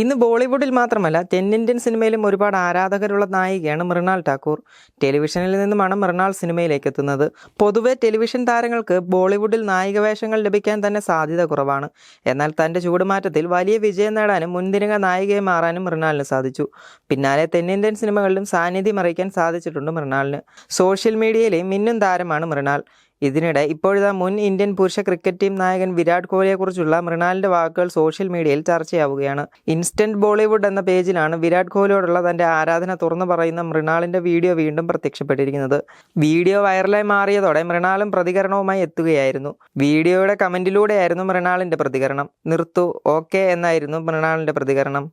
ഇന്ന് ബോളിവുഡിൽ മാത്രമല്ല തെന്നിന്ത്യൻ സിനിമയിലും ഒരുപാട് ആരാധകരുള്ള നായികയാണ് മൃണാൾ ടാക്കൂർ ടെലിവിഷനിൽ നിന്നുമാണ് മൃണാൾ സിനിമയിലേക്ക് എത്തുന്നത്. പൊതുവെ ടെലിവിഷൻ താരങ്ങൾക്ക് ബോളിവുഡിൽ നായിക വേഷങ്ങൾ ലഭിക്കാൻ തന്നെ സാധ്യത കുറവാണ്. എന്നാൽ തന്റെ ചൂടുമാറ്റത്തിൽ വലിയ വിജയം നേടാനും മുൻതിരിക നായികയെ മാറാനും മൃണാളിന് സാധിച്ചു. പിന്നാലെ തെന്നിന്ത്യൻ സിനിമകളിലും സാന്നിധ്യം അറിയിക്കാൻ സാധിച്ചിട്ടുണ്ട് മൃണാളിന് സോഷ്യൽ മീഡിയയിലെ മിന്നും താരമാണ് മൃണാൾ ഇതിനിടെ ഇപ്പോഴിതാ മുൻ ഇന്ത്യൻ പുരുഷ ക്രിക്കറ്റ് ടീം നായകൻ വിരാട് കോഹ്ലിയെക്കുറിച്ചുള്ള മൃണാലിന്റെ വാക്കുകൾ സോഷ്യൽ മീഡിയയിൽ ചർച്ചയാവുകയാണ്. ഇൻസ്റ്റന്റ് ബോളിവുഡ് എന്ന പേജിലാണ് വിരാട് കോഹ്ലിയോടുള്ള തന്റെ ആരാധന തുറന്നു പറയുന്ന മൃണാളിന്റെ വീഡിയോ വീണ്ടും പ്രത്യക്ഷപ്പെട്ടിരിക്കുന്നത്. വീഡിയോ വൈറലായി മാറിയതോടെ മൃണാളും പ്രതികരണവുമായി എത്തുകയായിരുന്നു. വീഡിയോയുടെ കമന്റിലൂടെയായിരുന്നു മൃണാളിന്റെ പ്രതികരണം. നിർത്തു ഓക്കെ എന്നായിരുന്നു മൃണാളിന്റെ പ്രതികരണം.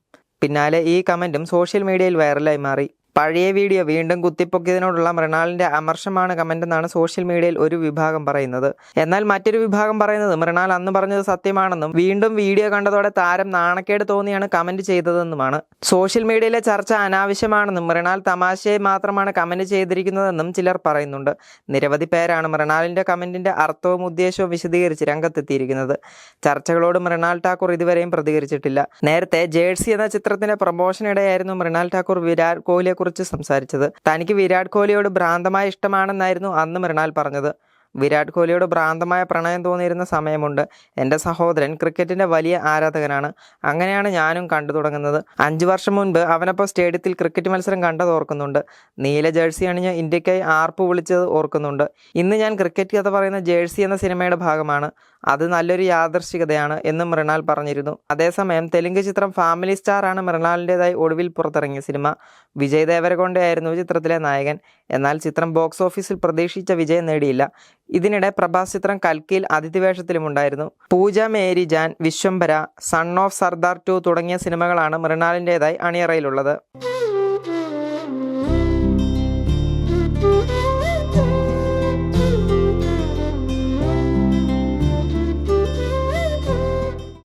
പിന്നാലെ ഈ കമന്റും സോഷ്യൽ മീഡിയയിൽ വൈറലായി മാറി. പഴയ വീഡിയോ വീണ്ടും കുത്തിപ്പൊക്കിയതിനോടുള്ള മൃണാളിന്റെ അമർഷമാണ് കമന്റ് എന്നാണ് സോഷ്യൽ മീഡിയയിൽ ഒരു വിഭാഗം പറയുന്നത്. എന്നാൽ മറ്റൊരു വിഭാഗം പറയുന്നത് മൃണാൾ അന്ന് പറഞ്ഞത് സത്യമാണെന്നും വീണ്ടും വീഡിയോ കണ്ടതോടെ താരം നാണക്കേട് തോന്നിയാണ് കമന്റ് ചെയ്തതെന്നുമാണ്. സോഷ്യൽ മീഡിയയിലെ ചർച്ച അനാവശ്യമാണെന്നും മൃണാൾ തമാശയെ മാത്രമാണ് കമന്റ് ചെയ്തിരിക്കുന്നതെന്നും ചിലർ പറയുന്നുണ്ട്. നിരവധി പേരാണ് മൃണാളിന്റെ കമന്റിന്റെ അർത്ഥവും ഉദ്ദേശവും വിശദീകരിച്ച് രംഗത്തെത്തിയിരിക്കുന്നത്. ചർച്ചകളോട് മൃണാൾ ടാക്കൂർ ഇതുവരെയും പ്രതികരിച്ചിട്ടില്ല. നേരത്തെ ജേഴ്സി എന്ന ചിത്രത്തിന്റെ പ്രൊമോഷനിടെയായിരുന്നു മൃണാൾ ടാക്കൂർ വിരാട് കോഹ്ലിയെ കുറിച്ച് സംസാരിച്ചത്. തനിക്ക് വിരാട് കോഹ്ലിയോട് ഭ്രാന്തമായ ഇഷ്ടമാണെന്നായിരുന്നു അന്ന് മൃണാൽ പറഞ്ഞത്. വിരാട് കോഹ്ലിയോട് ഭ്രാന്തമായ പ്രണയം തോന്നിയിരുന്ന സമയമുണ്ട്. എന്റെ സഹോദരൻ ക്രിക്കറ്റിന്റെ വലിയ ആരാധകനാണ്. അങ്ങനെയാണ് ഞാനും കണ്ടു തുടങ്ങുന്നത്. അഞ്ച് വർഷം മുൻപ് അവനപ്പോൾ സ്റ്റേഡിയത്തിൽ ക്രിക്കറ്റ് മത്സരം കണ്ടത് ഓർക്കുന്നുണ്ട്. നീല ജേഴ്സി അണിഞ്ഞ് ഇന്ത്യക്കായി ആർപ്പ് വിളിച്ചത് ഓർക്കുന്നുണ്ട്. ഇന്ന് ഞാൻ ക്രിക്കറ്റ് കഥ പറയുന്ന ജേഴ്സി എന്ന സിനിമയുടെ ഭാഗമാണ്. അത് നല്ലൊരു യാദർശികതയാണ് എന്നും മൃണാൽ പറഞ്ഞിരുന്നു. അതേസമയം തെലുങ്ക് ചിത്രം ഫാമിലി സ്റ്റാർ ആണ് മൃണാലിന്റെതായി ഒടുവിൽ പുറത്തിറങ്ങിയ സിനിമ. വിജയ് ദേവരകൊണ്ടയായിരുന്നു ചിത്രത്തിലെ നായകൻ. എന്നാൽ ചിത്രം ബോക്സ് ഓഫീസിൽ പ്രതീക്ഷിച്ച വിജയം നേടിയില്ല. ഇതിനിടെ പ്രഭാസ് ചിത്രം കൽക്കിയിൽ അതിഥിവേഷത്തിലുമുണ്ടായിരുന്നു. Pooja Meri Jaan Vishwambhara son of Sardaar two തുടങ്ങിയ സിനിമകളാണ് മൃണാലിന്റെതായി അണിയറയിലുള്ളത്.